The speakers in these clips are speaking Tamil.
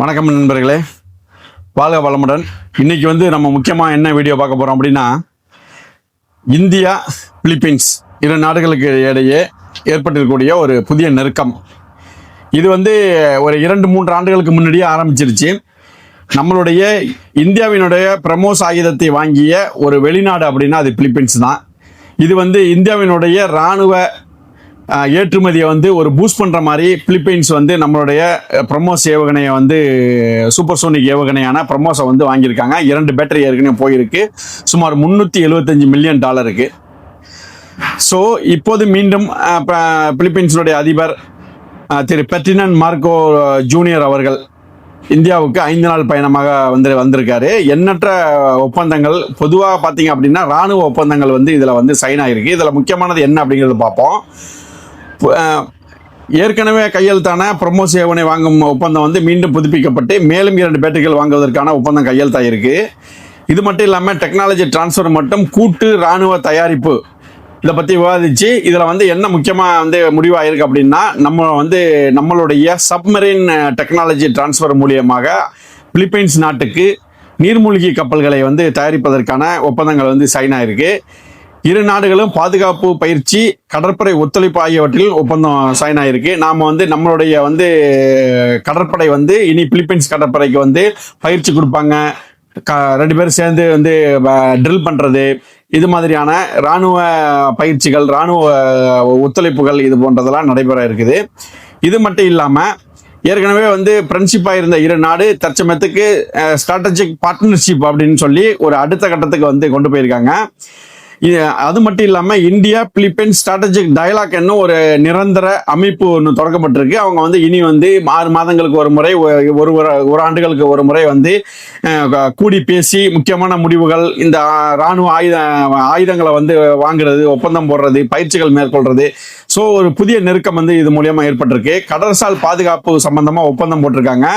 வணக்கம் நண்பர்களே. வாழ்க வளமுடன். இன்றைக்கி வந்து நம்ம முக்கியமாக என்ன வீடியோ பார்க்க போகிறோம் அப்படின்னா இந்தியா பிலிப்பீன்ஸ் இரு நாடுகளுக்கு இடையே ஏற்பட்டிருக்கக்கூடிய ஒரு புதிய நெருக்கம். இது வந்து ஒரு இரண்டு மூன்று ஆண்டுகளுக்கு முன்னாடியே ஆரம்பிச்சிருச்சு. நம்மளுடைய இந்தியாவினுடைய பிரமோஸ் ஆயுதத்தை வாங்கிய ஒரு வெளிநாடு அப்படின்னா அது பிலிப்பீன்ஸ் தான். இது வந்து இந்தியாவினுடைய இராணுவ ஏற்றுமதியை வந்து ஒரு பூஸ்ட் பண்ணுற மாதிரி பிலிப்பைன்ஸ் வந்து நம்மளுடைய பிரமோஸ் ஏவுகணையை வந்து சூப்பர் சோனிக் ஏவுகணையான பிரமோஸை வந்து வாங்கியிருக்காங்க. இரண்டு பேட்டரி ஏற்கனவே போயிருக்கு. சுமார் முந்நூற்றி எழுபத்தஞ்சு மில்லியன் டாலருக்கு ஸோ இப்போது மீண்டும் அஹ், அதிபர் திரு பெர்டினன் மார்க்கோ ஜூனியர் அவர்கள் இந்தியாவுக்கு ஐந்து நாள் பயணமாக வந்து வந்திருக்காரு. எண்ணற்ற ஒப்பந்தங்கள் பொதுவாக பார்த்தீங்க அப்படின்னா ராணுவ ஒப்பந்தங்கள் வந்து இதில் வந்து சைன் ஆகிருக்கு இதில் முக்கியமானது என்ன அப்படிங்கிறது பார்ப்போம். ஏற்கனவே கையெழுத்தான பிரமோ சேவனை வாங்கும் ஒப்பந்தம் வந்து மீண்டும் புதுப்பிக்கப்பட்டு மேலும் இரண்டு பேட்டரிகள் வாங்குவதற்கான ஒப்பந்தம் கையெழுத்தாயிருக்கு. இது மட்டும் இல்லாமல் டெக்னாலஜி டிரான்ஸ்ஃபர் மட்டும் கூட்டு ராணுவ தயாரிப்பு. இதை பற்றி விவாதிச்சு இதில் வந்து என்ன முக்கியமாக வந்து முடிவாயிருக்கு அப்படின்னா நம்ம வந்து நம்மளுடைய சப்மரீன் டெக்னாலஜி டிரான்ஸ்ஃபர் மூலியமாக பிலிப்பைன்ஸ் நாட்டுக்கு நீர்மூழ்கி கப்பல்களை வந்து தயாரிப்பதற்கான ஒப்பந்தங்கள் வந்து சைன் ஆயிருக்கு. இரு நாடுகளும் பாதுகாப்பு பயிற்சி கடற்படை ஒத்துழைப்பு ஆகியவற்றில் ஒப்பந்தம் சைன் ஆயிருக்கு. நாம் வந்து நம்மளுடைய வந்து கடற்படை வந்து இனி பிலிப்பைன்ஸ் கடற்படைக்கு வந்து பயிற்சி கொடுப்பாங்க. க ரெண்டு பேரும் சேர்ந்து வந்து ட்ரில் பண்ணுறது இது மாதிரியான இராணுவ பயிற்சிகள் இராணுவ ஒத்துழைப்புகள் இது போன்றதெல்லாம் நடைபெற இருக்குது. இது மட்டும் இல்லாமல் ஏற்கனவே வந்து ஃப்ரெண்ட்ஷிப்பாக இருந்த இரு நாடு தற்சமயத்துக்கு ஸ்ட்ராட்டஜிக் பார்ட்னர்ஷிப் அப்படின்னு சொல்லி ஒரு அடுத்த கட்டத்துக்கு வந்து கொண்டு போயிருக்காங்க. அது மட்டும் இல்லாமல் இந்தியா பிலிப்பைன்ஸ் ஸ்ட்ராட்டஜிக் டயலாக் என்ன ஒரு நிரந்தர அமைப்பு ஒன்று தொடங்கப்பட்டிருக்கு. அவங்க வந்து இனி வந்து ஆறு மாதங்களுக்கு ஒரு முறை ஒரு ஒரு ஒரு ஆண்டுகளுக்கு ஒரு முறை வந்து கூடி பேசி முக்கியமான முடிவுகள் இந்த இராணுவ ராணுவ ஆயுத ஆயுதங்களை வந்து வாங்குறது ஒப்பந்தம் போடுறது பயிற்சிகள் மேற்கொள்றது. ஸோ ஒரு புதிய நெருக்கம் வந்து இது மூலியமா ஏற்பட்டிருக்கு. கடற்சால் பாதுகாப்பு சம்பந்தமா ஒப்பந்தம் போட்டிருக்காங்க.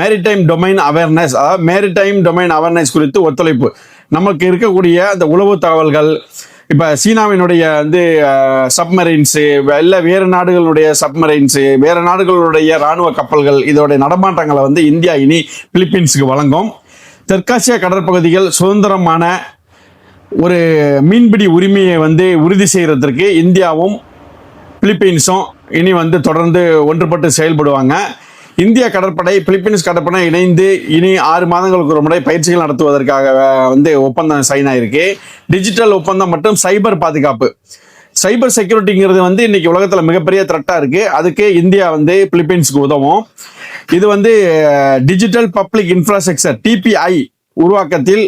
மேரிடைம் டொமைன் அவேர்னஸ் அதாவது மேரிடைம் டொமைன் அவேர்னஸ் குறித்து ஒத்துழைப்பு. நமக்கு இருக்கக்கூடிய அந்த உளவு தகவல்கள் இப்போ சீனாவினுடைய வந்து சப்மரைன்ஸு இல்லை வேறு நாடுகளுடைய சப்மரைன்ஸு வேறு நாடுகளுடைய இராணுவ கப்பல்கள் இதோடைய நடமாட்டங்களை வந்து இந்தியா இனி பிலிப்பீன்ஸுக்கு வழங்கும். தெற்காசிய கடற்பகுதிகள் சுதந்திரமான ஒரு மீன்பிடி உரிமையை வந்து உறுதி செய்கிறதற்கு இந்தியாவும் பிலிப்பீன்ஸும் இனி வந்து தொடர்ந்து ஒன்றுபட்டு செயல்படுவாங்க. இந்திய கடற்படை பிலிப்பீன்ஸ் கடற்படை இணைந்து இனி ஆறு மாதங்களுக்கு ஒரு முறை பயிற்சிகள் நடத்துவதற்காக வந்து ஒப்பந்தம் சைன் ஆயிருக்கு. டிஜிட்டல் ஒப்பந்தம் மற்றும் சைபர் பாதுகாப்பு. சைபர் செக்யூரிட்டிங்கிறது வந்து இன்னைக்கு உலகத்தில் மிகப்பெரிய த்ரெட்டாக இருக்கு. அதுக்கு இந்தியா வந்து பிலிப்பீன்ஸுக்கு உதவும். இது வந்து டிஜிட்டல் பப்ளிக் இன்ஃப்ராஸ்ட்ரக்சர் டிபிஐ உருவாக்கத்தில்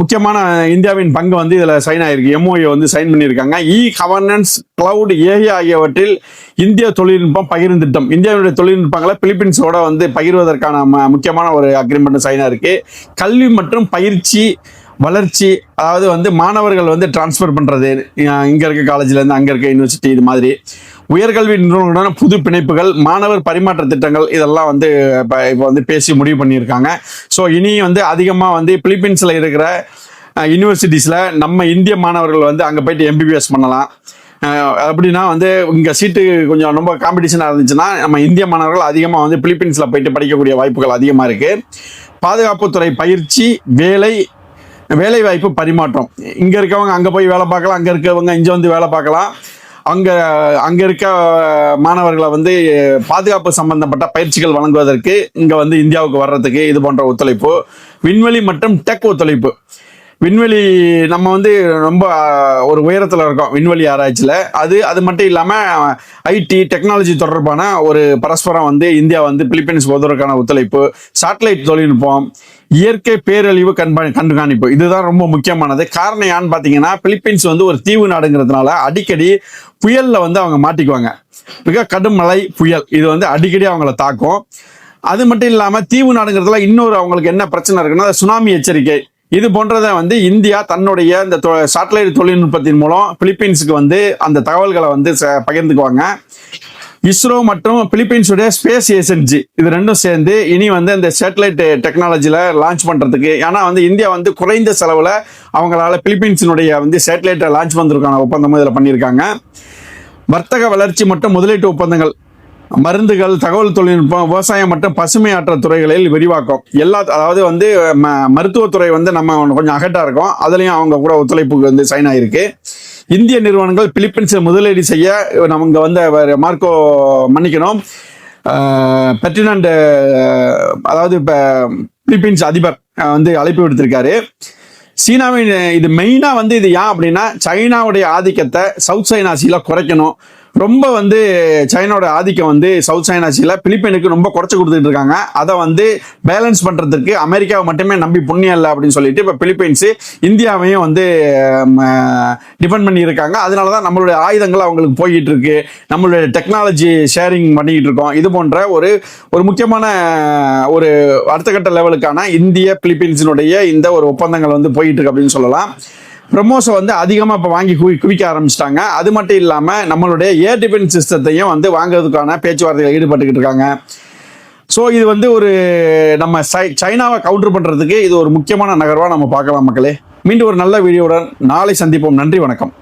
முக்கியமான இந்தியாவின் பங்கு வந்து இதில் சைன் ஆகிருக்கு எம்ஓஏ வந்து சைன் பண்ணியிருக்காங்க. இ கவர்னன்ஸ் கிளவுட் ஏஐ ஆகியவற்றில் இந்திய தொழில்நுட்பம் பகிர்ந்து திட்டம் இந்தியாவுடைய தொழில்நுட்பங்களை பிலிப்பீன்ஸோட வந்து பகிர்வதற்கான முக்கியமான ஒரு அக்ரிமெண்ட் சைன் ஆயிருக்கு கல்வி மற்றும் பயிற்சி வளர்ச்சி அதாவது வந்து மாணவர்கள் வந்து டிரான்ஸ்ஃபர் பண்ணுறது இங்கே இருக்க காலேஜ்லேருந்து அங்கே இருக்க யூனிவர்சிட்டி இது மாதிரி. உயர்கல்வி நிறுவனங்களுடன் புது பிணைப்புகள் மாணவர் பரிமாற்ற திட்டங்கள் இதெல்லாம் வந்து இப்போ இப்போ வந்து பேசி முடிவு பண்ணியிருக்காங்க. ஸோ இனி வந்து அதிகமாக வந்து பிலிப்பீன்ஸில் இருக்கிற யூனிவர்சிட்டிஸில் நம்ம இந்திய மாணவர்கள் வந்து அங்கே போயிட்டு எம்பிபிஎஸ் பண்ணலாம். அப்படின்னா வந்து இங்கே சீட்டு கொஞ்சம் ரொம்ப காம்படிஷனாக இருந்துச்சுன்னா நம்ம இந்திய மாணவர்கள் அதிகமாக வந்து பிலிப்பீன்ஸில் போயிட்டு படிக்கக்கூடிய வாய்ப்புகள் அதிகமாக இருக்குது பாதுகாப்புத்துறை பயிற்சி வேலை வேலைவாய்ப்பு பரிமாற்றம். இங்கே இருக்கவங்க அங்கே போய் வேலை பார்க்கலாம் அங்கே இருக்கவங்க இங்கே வந்து வேலை பார்க்கலாம். அங்கே அங்கே இருக்க மாணவர்களை வந்து பாதுகாப்பு சம்பந்தப்பட்ட பயிற்சிகள் வழங்குவதற்கு இங்கே வந்து இந்தியாவுக்கு வர்றதுக்கு இது போன்ற ஒத்துழைப்பு விண்வெளி மற்றும் டெக் ஒத்துழைப்பு. விண்வெளி நம்ம வந்து ரொம்ப ஒரு உயரத்தில் இருக்கோம் விண்வெளி ஆராய்ச்சியில். அது அது மட்டும் இல்லாமல் ஐடி டெக்னாலஜி தொடர்பான ஒரு பரஸ்பரம் வந்து இந்தியா வந்து பிலிப்பைன்ஸ் போவதற்கான ஒத்துழைப்பு சேட்டலைட் தொழில்நுட்பம் இயற்கை பேரழிவு கண்பா கண்காணிப்பு இதுதான் ரொம்ப முக்கியமானது. காரணம் ஏன்னு பார்த்தீங்கன்னா பிலிப்பைன்ஸ் வந்து ஒரு தீவு நாடுங்கிறதுனால அடிக்கடி புயலில் வந்து அவங்க மாட்டிக்குவாங்க. மிக கடும் மழை புயல். இது வந்து அடிக்கடி அவங்கள தாக்கும். அது மட்டும் இல்லாமல் தீவு நாடுங்கிறதுல இன்னொரு அவங்களுக்கு என்ன பிரச்சனை இருக்குன்னா சுனாமி எச்சரிக்கை. இது போன்றதை வந்து இந்தியா தன்னுடைய இந்த சேட்டலைட் தொழில்நுட்பத்தின் மூலம் பிலிப்பீன்ஸுக்கு வந்து அந்த தகவல்களை வந்து ச- பகிர்ந்துக்குவாங்க. இஸ்ரோ மற்றும் பிலிப்பீன்ஸுடைய ஸ்பேஸ் ஏஜென்சி இது ரெண்டும் சேர்ந்து இனி வந்து இந்த சேட்டலைட் டெக்னாலஜியில் லான்ச் பண்ணுறதுக்கு ஏன்னா வந்து இந்தியா வந்து குறைந்த செலவில் அவங்களால பிலிப்பீன்ஸினுடைய வந்து சேட்டலைட்டை லான்ச் பண்ணுறதுக்கான ஒப்பந்தமும் இதில் பண்ணியிருக்காங்க வர்த்தக வளர்ச்சி மற்றும் முதலீட்டு ஒப்பந்தங்கள் மருந்துகள் தகவல் தொழில்நுட்பம் விவசாயம் மற்றும் பசுமை ஆற்றல் துறைகளில் விரிவாக்கம். எல்லா அதாவது வந்து ம- மருத்துவத்துறை வந்து நம்ம கொஞ்சம் அகட்டாக இருக்கோம். அதுலேயும் அவங்க கூட ஒத்துழைப்புக்கு வந்து சைன் ஆகிருக்கு இந்திய நிறுவனங்கள் பிலிப்பைன்ஸில் முதலீடு செய்ய நமக்கு வந்து மார்க்கோ மன்னிக்கணும். பெர்டினண்ட் அதாவது இப்போ பிலிப்பைன்ஸ் அதிபர் வந்து அழைப்பு விடுத்திருக்காரு. சீனாவின் இது மெயினாக வந்து இது ஏன் அப்படின்னா சைனாவுடைய ஆதிக்கத்தை சவுத் சைனா சீல குறைக்கணும். ரொம்ப வந்து சைனாவோட ஆதிக்கம் வந்து சவுத் சைனா சீல. பிலிப்பைனுக்கு ரொம்ப குறைச்சு கொடுத்துட்டு இருக்காங்க. அதை வந்து பேலன்ஸ் பண்ணுறதுக்கு அமெரிக்காவை மட்டுமே நம்பி புண்ணியம் இல்லை அப்படின்னு சொல்லிட்டு இப்போ பிலிப்பைன்ஸு இந்தியாவையும் வந்து டிபெண்ட் பண்ணி இருக்காங்க அதனால தான் நம்மளுடைய ஆயுதங்கள் அவங்களுக்கு போய்கிட்டு இருக்கு. நம்மளுடைய டெக்னாலஜி ஷேரிங் பண்ணிக்கிட்டு இருக்கோம். இது போன்ற ஒரு ஒரு முக்கியமான ஒரு அடுத்த கட்ட லெவலுக்கான இந்திய பிலிப்பைன்ஸினுடைய இந்த ஒரு ஒப்பந்தங்கள் வந்து போயிட்டு இருக்கு அப்படின்னு சொல்லலாம். பிரமோஸை வந்து அதிகமாக இப்போ வாங்கி குவி குவிக்க ஆரம்பிச்சிட்டாங்க. அது மட்டும் இல்லாமல் நம்மளுடைய ஏர் டிஃபென்ஸ் சிஸ்டத்தையும் வந்து வாங்குறதுக்கான பேச்சுவார்த்தையில் ஈடுபட்டுக்கிட்டு இருக்காங்க. ஸோ இது வந்து ஒரு நம்ம சை- சைனாவை கவுண்டர் பண்ணுறதுக்கு இது ஒரு முக்கியமான நகர்வாக நம்ம பார்க்கலாம் மக்களே. மீண்டும் ஒரு நல்ல வீடியோவுடன் நாளை சந்திப்போம். நன்றி வணக்கம்.